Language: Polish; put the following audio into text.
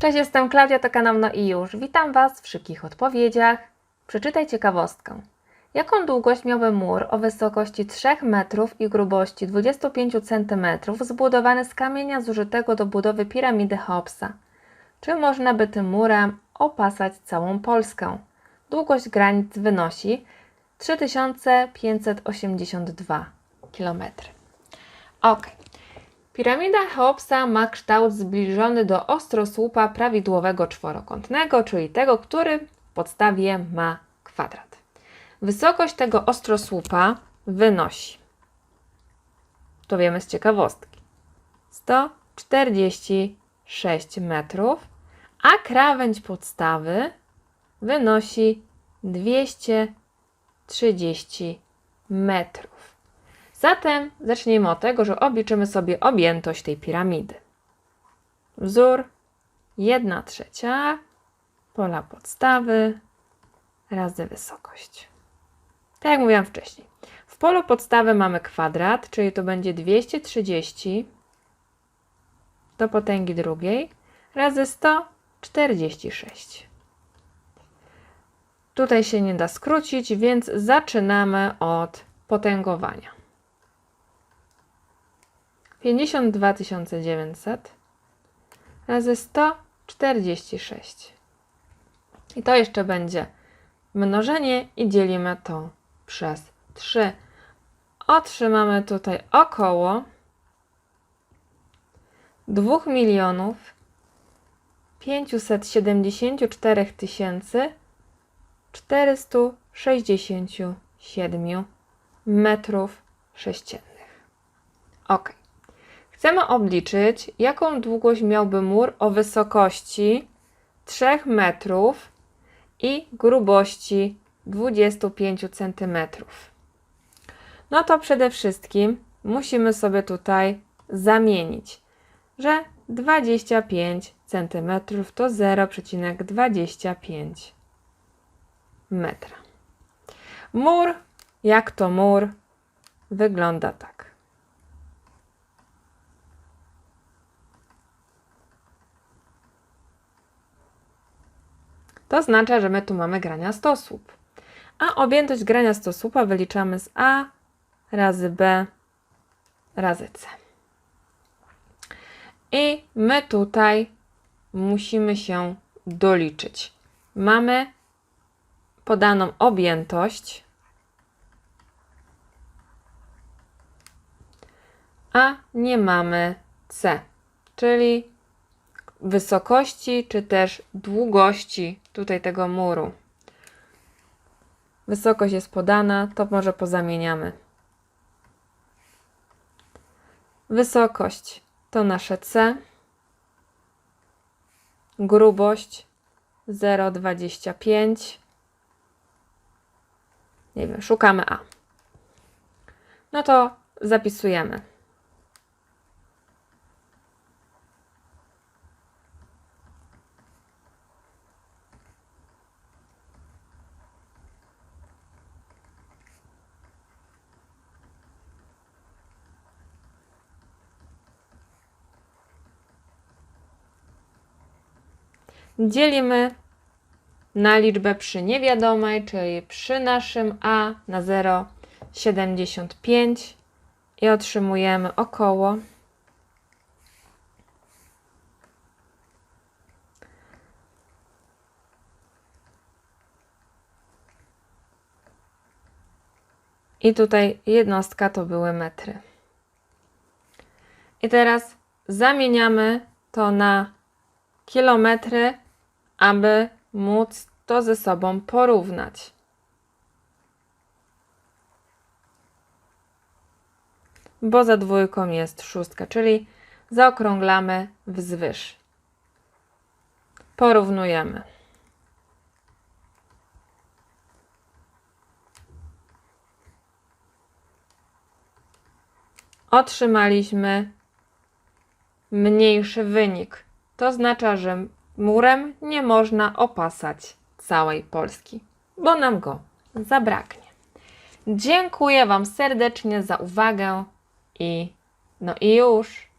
Cześć, jestem Klaudia, to No i już. Witam Was w szybkich odpowiedziach. Przeczytaj ciekawostkę. Jaką długość miałby mur o wysokości 3 metrów i grubości 25 cm zbudowany z kamienia zużytego do budowy piramidy Cheopsa? Czy można by tym murem opasać całą Polskę? Długość granic wynosi 3582 km. Ok. Piramida Cheopsa ma kształt zbliżony do ostrosłupa prawidłowego czworokątnego, czyli tego, który w podstawie ma kwadrat. Wysokość tego ostrosłupa wynosi, to wiemy z ciekawostki, 146 metrów, a krawędź podstawy wynosi 230 metrów. Zatem zacznijmy od tego, że obliczymy sobie objętość tej piramidy. Wzór 1 trzecia pola podstawy razy wysokość. Tak jak mówiłam wcześniej. W polu podstawy mamy kwadrat, czyli to będzie 230 do potęgi drugiej razy 146. Tutaj się nie da skrócić, więc zaczynamy od potęgowania. 52 900 razy 146. I to jeszcze będzie mnożenie i dzielimy to przez 3. Otrzymamy tutaj około 2 milionów 574 tysięcy 467 metrów sześciennych. Ok. Chcemy obliczyć, jaką długość miałby mur o wysokości 3 metrów i grubości 25 cm. No to przede wszystkim musimy sobie tutaj zamienić, że 25 cm to 0,25 metra. Mur, jak to mur, wygląda tak. To oznacza, że my tu mamy grania stosłup. A objętość grania stosłupa wyliczamy z A razy B razy C. I my tutaj musimy się doliczyć. Mamy podaną objętość, a nie mamy C, czyli wysokości czy też długości tutaj tego muru. Wysokość jest podana, to może pozamieniamy. Wysokość to nasze C. Grubość 0,25. Nie wiem, szukamy A. No to zapisujemy. Dzielimy na liczbę przy niewiadomej, czyli przy naszym a na 0,75 i otrzymujemy około I tutaj jednostka to były metry. I teraz zamieniamy to na kilometry, aby móc to ze sobą porównać. Bo za dwójką jest szóstka, czyli zaokrąglamy wzwyż. Porównujemy. Otrzymaliśmy mniejszy wynik. To oznacza, że murem nie można opasać całej Polski, bo nam go zabraknie. Dziękuję Wam serdecznie za uwagę i no i już.